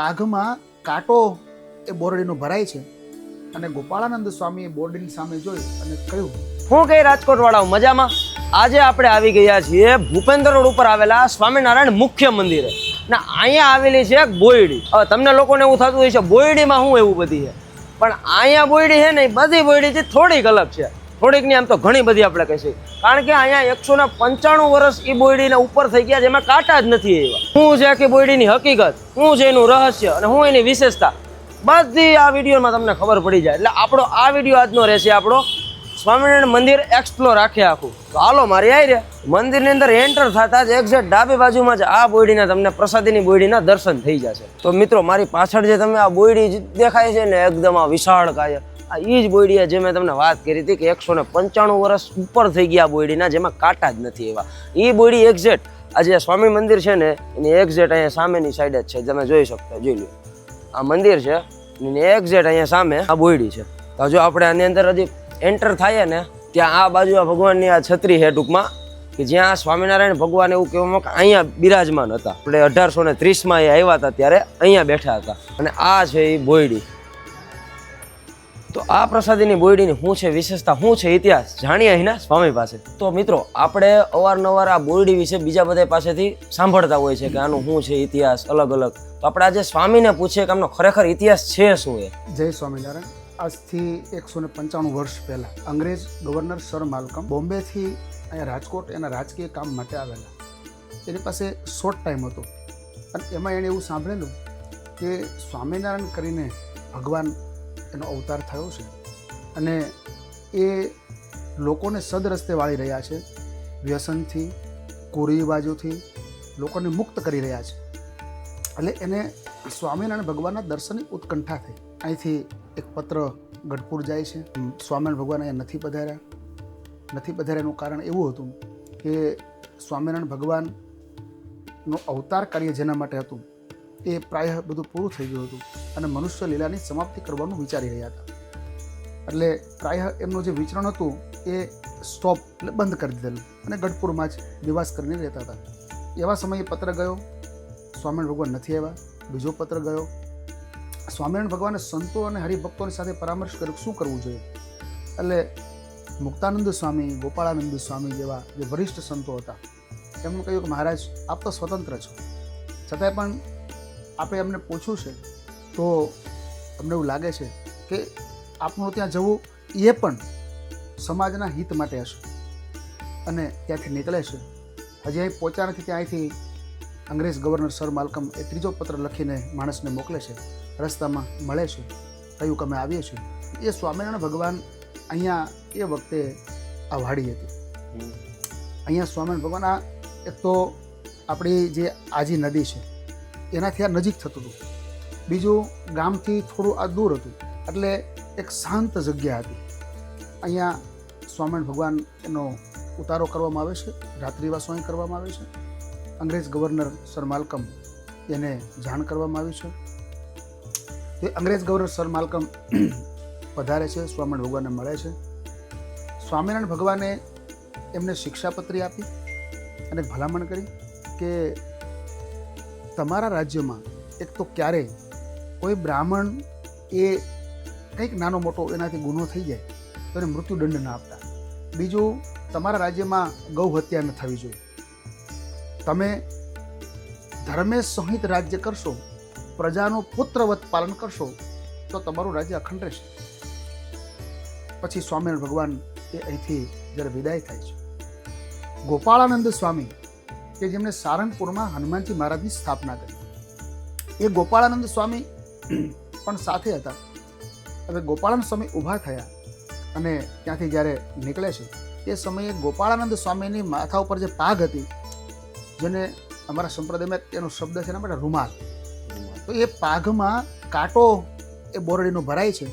પાઘમાં કાંટો એ બોરડીનો ભરાય છે. અને ગોપાળાનંદ સ્વામીએ બોરડીની સામે જોઈ અને કહ્યું, હું કઈ રાજકોટ વાળા મજામાં? આજે આપણે આવી ગયા છીએ ભૂપેન્દ્ર રોડ ઉપર આવેલા સ્વામિનારાયણ મુખ્ય મંદિરે. ને અહીંયા આવેલી છે બોયડી. હવે તમને લોકોને એવું થતું હોય છે, બોયડીમાં શું એવું બધી છે. પણ અહીંયા બોયડી છે ને બધી બોયડીથી થોડીક અલગ છે. થોડીકની આમ તો ઘણી બધી આપણે કહીશું કારણ કે અહીંયા એકસો ને પંચાણું વર્ષ એ બોયડીના ઉપર થઈ ગયા જેમાં કાંટા જ નથી એવા. હું છે આખી બોયડીની હકીકત, હું છે એનું રહસ્ય અને હું એની વિશેષતા. બધી આ વિડીયોમાં તમને ખબર પડી જાય. એટલે આપણો આ વીડિયો આજનો રહેશે આપણો સ્વામિનારાયણ મંદિર એક્સપ્લોર રાખે આખું. તો હાલો, મારી આવી રહ્યા. મંદિરની અંદર એન્ટર થતા જ એક્ઝેક્ટ ડાબી બાજુમાં જ આ બોયડીના તમને પ્રસાદીની બોયડીના દર્શન થઈ જશે. તો મિત્રો, મારી પાછળ જે તમે આ બોયડી દેખાય છે ને, એકદમ આ વિશાળ કાય આ એ જ બોયડી જે મેં તમને વાત કરી હતી કે એકસો ને પંચાણું વર્ષ ઉપર થઈ ગયા બોયડીના, જેમાં કાંટા જ નથી એવા. એ બોયડી એક્ઝેક્ટ આ જે સ્વામી મંદિર છે ને, એની એક્ઝેક્ટ અહીંયા સામેની સાઈડ જ છે. તમે જોઈ શકતા, જોઈ લો આ મંદિર છે, એની એક્ઝેક્ટ અહીંયા સામે આ બોયડી છે. તો જો આપણે આની અંદર હજી એન્ટર થાય ને, ત્યાં આ બાજુ આ ભગવાનની આ છત્રી છે ટૂંકમાં, કે જ્યાં સ્વામિનારાયણ ભગવાન એવું કહેવામાં કે અહીંયા બિરાજમાન હતા. આપણે અઢારસો ને ત્રીસમાં એ આવ્યા હતા ત્યારે અહીંયા બેઠા હતા. અને આ છે એ બોયડી. તો આ પ્રસાદીની બોયડીની શું છે વિશેષતા, શું છે ઇતિહાસ, જાણીએ અહીંના સ્વામી પાસે. તો મિત્રો, આપણે અવારનવાર આ બોયડી વિશે બીજા બધા પાસેથી સાંભળતા હોય છે કે આનું શું છે ઇતિહાસ અલગ અલગ. તો આપણે આજે સ્વામીને પૂછીએ કે આમનો ખરેખર ઇતિહાસ છે શું એ? જય સ્વામિનારાયણ. આજથી એકસો ને પંચાણું વર્ષ પહેલાં અંગ્રેજ ગવર્નર સર માલકમ બોમ્બેથી અહીંયા રાજકોટ એના રાજકીય કામ માટે આવેલા. એની પાસે શોર્ટ ટાઈમ હતો. અને એમાં એણે એવું સાંભળેલું કે સ્વામિનારાયણ કરીને ભગવાન એનો અવતાર થયો છે. અને એ લોકોને સદરસ્તે વાળી રહ્યા છે. વ્યસનથી, કુરિવાજોથી લોકોને મુક્ત કરી રહ્યા છે. એટલે એને સ્વામિનારાયણ ભગવાનના દર્શનની ઉત્કંઠા થઈ અહીંથી એક પત્ર ગઢપુર જાય છે. સ્વામિનારાયણ ભગવાન અહીંયા નથી પધાર્યા. નથી પધાર્યાનું કારણ એવું હતું કે સ્વામિનારાયણ ભગવાનનો અવતાર કાર્ય જેના માટે હતું. એ પ્રાય બધું પૂરું થઈ ગયું હતું અને મનુષ્ય લીલાની સમાપ્તિ કરવાનું વિચારી રહ્યા હતા. એટલે પ્રાય એમનું જે વિચરણ હતું એ સ્ટોપ એટલે બંધ કરી દીધેલું અને ગઢપુરમાં જ નિવાસ કરીને રહેતા હતા. એવા સમયે પત્ર ગયો, સ્વામિનારાયણ ભગવાન નથી આવ્યા, બીજો પત્ર ગયો. સ્વામિનારાયણ ભગવાને સંતો અને હરિભક્તોની સાથે પરામર્શ કર્યો શું કરવું જોઈએ? એટલે મુક્તાનંદ સ્વામી, ગોપાળાનંદ સ્વામી જેવા જે વરિષ્ઠ સંતો હતા એમણે કહ્યું કે મહારાજ, આપ તો સ્વતંત્ર છો. છતાંય પણ આપે અમને પૂછ્યું છે તો અમને એવું લાગે છે કે આપનું ત્યાં જવું એ પણ સમાજના હિત માટે હશે. અને ત્યાંથી નીકળે છે. હજી અહીં પહોંચ્યા નથી ત્યાં અહીંથી અંગ્રેજ ગવર્નર સર માલકમ એ ત્રીજો પત્ર લખીને માણસને મોકલે છે. રસ્તામાં મળે છે. કહ્યું કે અમે આવીએ છીએ. એ સ્વામિનારાયણ ભગવાન અહીંયા એ વખતે આ વાડી હતી અહીંયા સ્વામિનારાયણ ભગવાન આ એક તો આપણી જે આજી નદી છે એનાથી આ નજીક થતું હતું. બીજું, ગામથી થોડું આ દૂર હતું, એટલે એક શાંત જગ્યા હતી. અહીંયા સ્વામિનારાયણ ભગવાન એનો ઉતારો કરવામાં આવે છે, રાત્રિવાસો અહીં કરવામાં આવે છે. અંગ્રેજ ગવર્નર સર માલકમ એને જાણ કરવામાં આવી છે. તે અંગ્રેજ ગવર્નર સર માલકમ પધારે છે, સ્વામિનારાયણ ભગવાનને મળે છે. સ્વામિનારાયણ ભગવાને એમને શિક્ષાપત્રી આપી અને ભલામણ કરી કે તમારા રાજ્યમાં એક તો ક્યારેય કોઈ બ્રાહ્મણ એ કંઈક નાનો મોટો એનાથી ગુનો થઈ જાય, તો એને મૃત્યુદંડ ના આપતા. બીજું, તમારા રાજ્યમાં ગૌ હત્યા ન થવી જોઈએ. તમે ધર્મે સંહિત રાજ્ય કરશો, પ્રજાનું પુત્રવત પાલન કરશો, તો તમારું રાજ્ય અખંડ રહેશે. પછી સ્વામિનારાયણ ભગવાન એ અહીંથી જ્યારે વિદાય થાય છે. ગોપાળાનંદ સ્વામી કે જેમણે સારંગપુરમાં હનુમાનજી મહારાજની સ્થાપના કરી. એ ગોપાળાનંદ સ્વામી પણ સાથે હતા. હવે ગોપાળાનંદ સ્વામી ઊભા થયા અને ત્યાંથી જ્યારે નીકળે છે એ સમયે ગોપાળાનંદ સ્વામીની માથા ઉપર જે પાઘ હતી, જેને અમારા સંપ્રદાયમાં એનો શબ્દ છે, એના માટે રૂમાલ. તો એ પાઘમાં કાંટો એ બોરડીનો ભરાય છે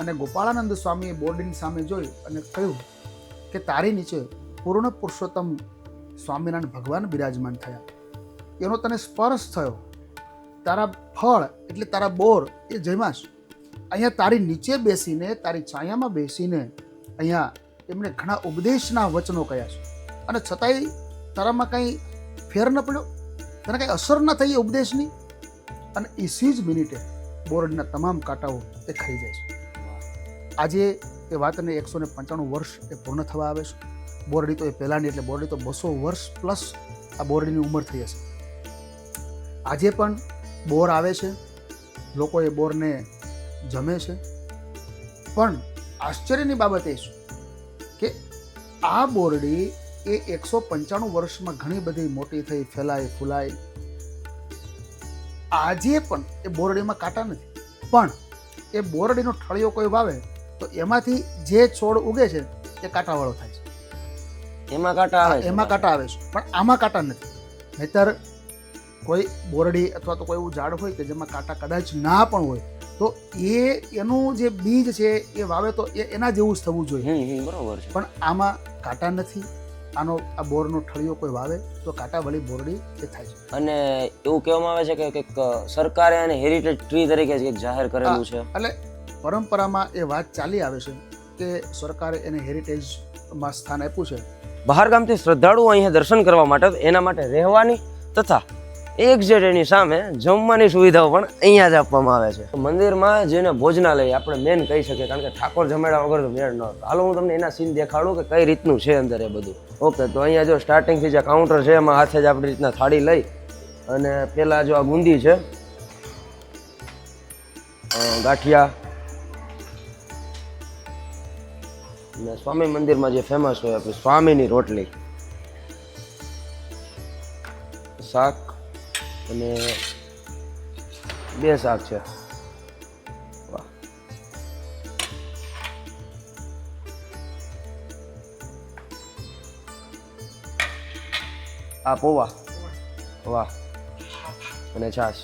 અને ગોપાળાનંદ સ્વામીએ બોરડીની સામે જોઈ અને કહ્યું કે તારી નીચે પૂર્ણ પુરુષોત્તમ સ્વામિનારાયણ ભગવાન બિરાજમાન થયા. એનો તને સ્પર્શ થયો. તારા ફળ એટલે તારા બોર એ જમાશ અહીંયા તારી નીચે બેસીને, તારી છાયામાં બેસીને અહીંયા એમણે ઘણા ઉપદેશના વચનો કહ્યા છે. અને છતાંય તારામાં કંઈ ફેર ન પડ્યો? તને કંઈ અસર ન થઈ ઉપદેશની? અને એસી જ મિનિટે બોરડના તમામ કાંટાઓ એ ખાઈ જાય છે. આજે એ વાતને એકસો ને પંચાણું વર્ષ એ પૂર્ણ થવા આવે છે. બોરડી તો એ પહેલાંની એટલે બોરડી તો બસો વર્ષ પ્લસ આ બોરડીની ઉંમર થઈ હશે. આજે પણ બોર આવે છે, લોકો એ બોરને જમે છે. પણ આશ્ચર્યની બાબત એ છે કે આ બોરડી એ એકસો પંચાણું વર્ષમાં ઘણી બધી મોટી થઈ ફેલાઈ ફૂલાઈ આજે પણ એ બોરડીમાં કાંટા નથી. પણ એ બોરડીનો ઠળિયો કોઈ વાવે તો એમાંથી જે છોડ ઉગે છે એ કાંટાવાળો થાય. એમાં કાંટા આવે એમાં કાંટા આવે છે. પણ આમાં કાંટા નથી. નહીતર કોઈ બોરડી અથવા તો કોઈ એવું ઝાડ હોય કે જેમાં કાંટા કદાચ ના પણ હોય તો એ એનું જે બીજ છે એ વાવે તો એ એના જેવું જ થવું જોઈએ. બરાબર છે. પણ આમાં કાંટા નથી. આનો આ બોરનો ઠળિયો કોઈ વાવે તો કાંટા વળી બોરડી એ થાય છે. અને એવું કહેવામાં આવે છે કે કંઈક સરકારે આને હેરિટેજ ટ્રી તરીકે એક જાહેર કરેલું છે. એટલે પરંપરામાં એ વાત ચાલી આવે છે કે સરકારે એને હેરિટેજમાં સ્થાન આપ્યું છે. બહાર ગામથી શ્રદ્ધાળુઓ અહીંયા દર્શન કરવા માટે એના માટે રહેવાની તથા એક્ઝેટ એની સામે જમવાની સુવિધાઓ પણ અહીંયા જ આપવામાં આવે છે મંદિરમાં જેને ભોજનાલય આપણે મેન કહી શકીએ, કારણ કે ઠાકોર જમેડા વગર તો મેળ ન. હાલો હું તમને એના સીન દેખાડું કે કઈ રીતનું છે અંદર એ બધું ઓકે તો અહીંયા જો સ્ટાર્ટિંગથી જે કાઉન્ટર છે એમાં હાથે જ આપણી રીતના થાળી લઈ અને પેલા જો આ બુંદી છે ગાંઠિયા ને સ્વામી મંદિરમાં જે ફેમસ હોય આપણે સ્વામીની રોટલી. શાક અને બે શાક છે. આ પોવા. વાહ. અને છાશ.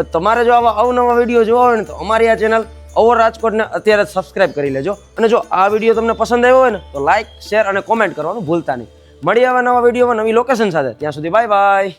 પણ તમારે જો આવા અવનવા વીડિયો જોવા હોય ને તો અમારી આ ચેનલ ઓવર રાજકોટને અત્યારે સબસ્ક્રાઇબ કરી લેજો. અને જો આ વીડિયો તમને પસંદ આવ્યો હોય ને તો લાઇક શેર અને કોમેન્ટ કરવાનું ભૂલતા નહીં. મળી આવા નવા વિડીયોમાં નવી લોકેશન સાથે. ત્યાં સુધી બાય બાય